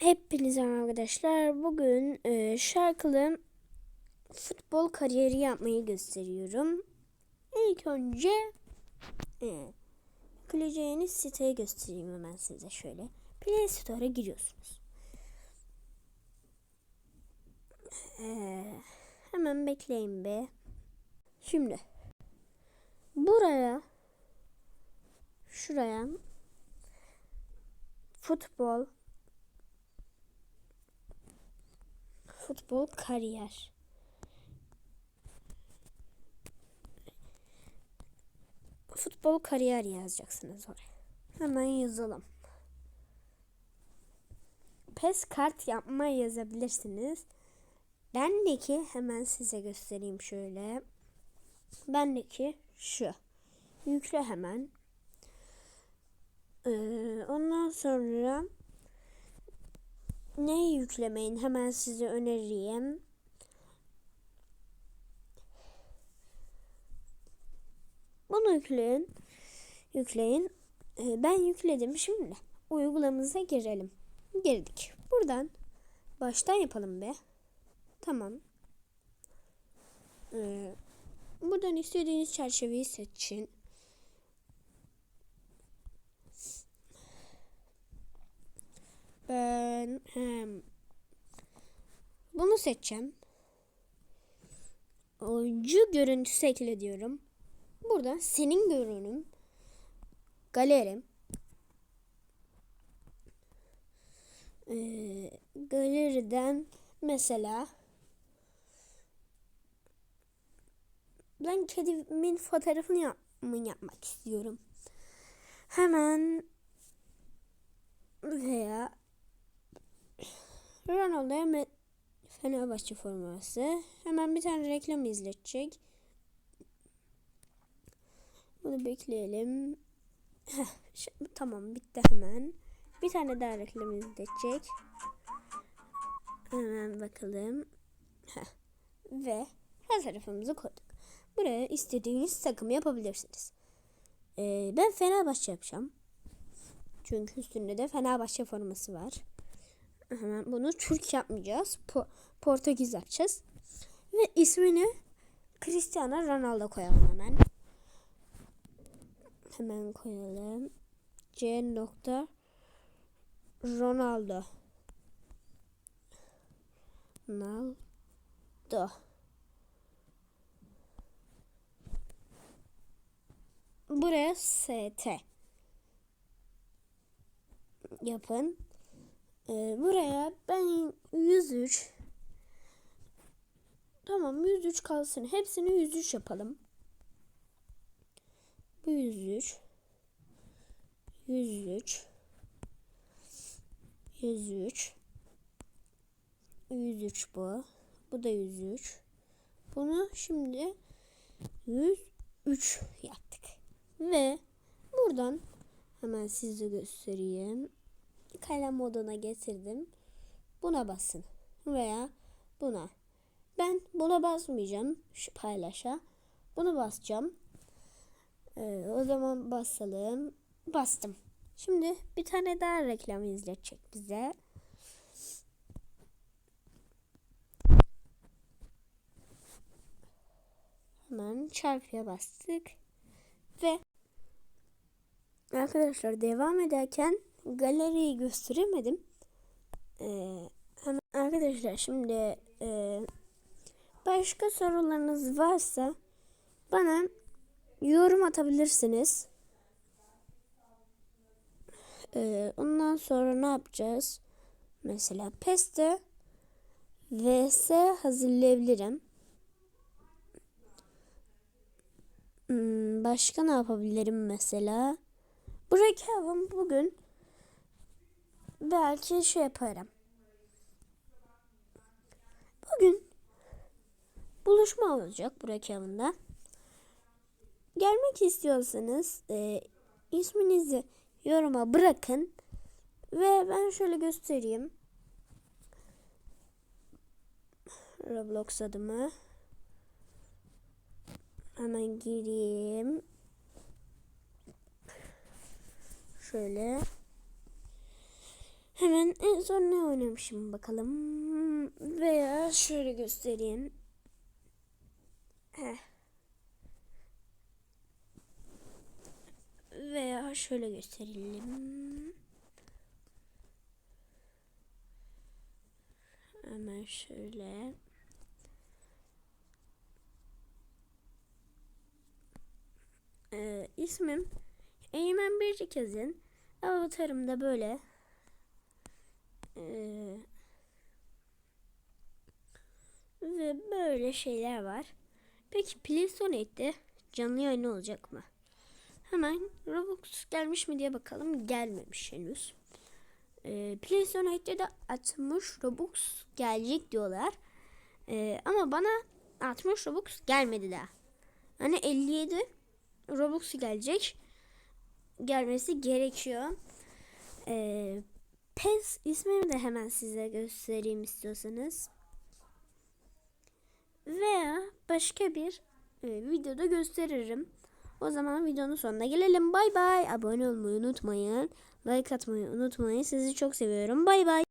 Hepinize arkadaşlar. Bugün e, şarkılı futbol kariyeri yapmayı gösteriyorum. İlk önce e, yükleyeceğiniz siteyi göstereyim hemen size şöyle. Play Store'a giriyorsunuz. E, hemen bekleyin be. Şimdi buraya şuraya futbol futbol kariyer. Futbol kariyer yazacaksınız oraya. Hemen yazalım. PES kart yapma yazabilirsiniz. Bendeki hemen size göstereyim şöyle. Bendeki şu. Yükle hemen. Ee, ondan sonra ne yüklemeyin hemen size önereyim. Bunu yükleyin. Yükleyin. Ee, ben yükledim şimdi. Uygulamamıza girelim. Girdik. Buradan baştan yapalım be. Tamam. Ee, buradan istediğiniz çerçeveyi seçin. Ben hem bunu seçeceğim. Oyuncu görüntüsü ekle diyorum. Burada senin görünüm, galerim, ee, galeriden mesela ben kedimin fotoğrafını yap yapmak istiyorum. Hemen veya Ronaldo'ya me- Fenerbahçe forması. Hemen bir tane reklam izletecek. Bunu bekleyelim. Heh, tamam bitti hemen. Bir tane daha reklam izletecek. Hemen bakalım. Heh. Ve her tarafımızı koyduk. Buraya istediğiniz takım yapabilirsiniz. Ee, ben Fenerbahçe yapacağım. Çünkü üstünde de Fenerbahçe forması var. Hemen bunu Türk yapmayacağız. Po- Portekiz yapacağız. Ve ismini Cristiano Ronaldo koyalım hemen. Hemen koyalım. C Ronaldo. Ronaldo. Buraya ST yapın. Ee, buraya ben 103 Tamam 103 kalsın. Hepsini 103 yapalım. Bu 103 103 103 103 bu. Bu da 103. Bunu şimdi 103 yaptık. Ve buradan hemen size göstereyim kalem moduna getirdim. Buna basın veya buna. Ben buna basmayacağım. Şu paylaşa. Bunu basacağım. Ee, o zaman basalım. Bastım. Şimdi bir tane daha reklam izletecek bize. Hemen çarpıya bastık. Ve arkadaşlar devam ederken galeriyi gösteremedim. Ee, arkadaşlar şimdi e, başka sorularınız varsa bana yorum atabilirsiniz. Ee, ondan sonra ne yapacağız? Mesela PES'te VS hazırlayabilirim. Hmm, başka ne yapabilirim mesela? Bu reklamım bugün belki şey yaparım. Bugün buluşma olacak bu reklamında. Gelmek istiyorsanız e, isminizi yoruma bırakın ve ben şöyle göstereyim. Roblox adımı. Hemen gireyim. Şöyle. Hemen en son ne oynamışım bakalım. Veya şöyle göstereyim. Heh. Veya şöyle gösterelim. Hemen şöyle. Ee, ismim Eymen Bircik yazın. Avatarım da böyle. Ee, ve böyle şeyler var. Peki PlayStation'da canlı yayın olacak mı? Hemen Robux gelmiş mi diye bakalım. Gelmemiş henüz. Ee, PlayStation'da da 60 Robux gelecek diyorlar. Ee, ama bana 60 Robux gelmedi daha. Hani 57 Robux gelecek. Gelmesi gerekiyor. Ee, PES ismini de hemen size göstereyim istiyorsanız. Veya başka bir e, videoda gösteririm. O zaman videonun sonuna gelelim. Bay bay. Abone olmayı unutmayın. Like atmayı unutmayın. Sizi çok seviyorum. Bay bay.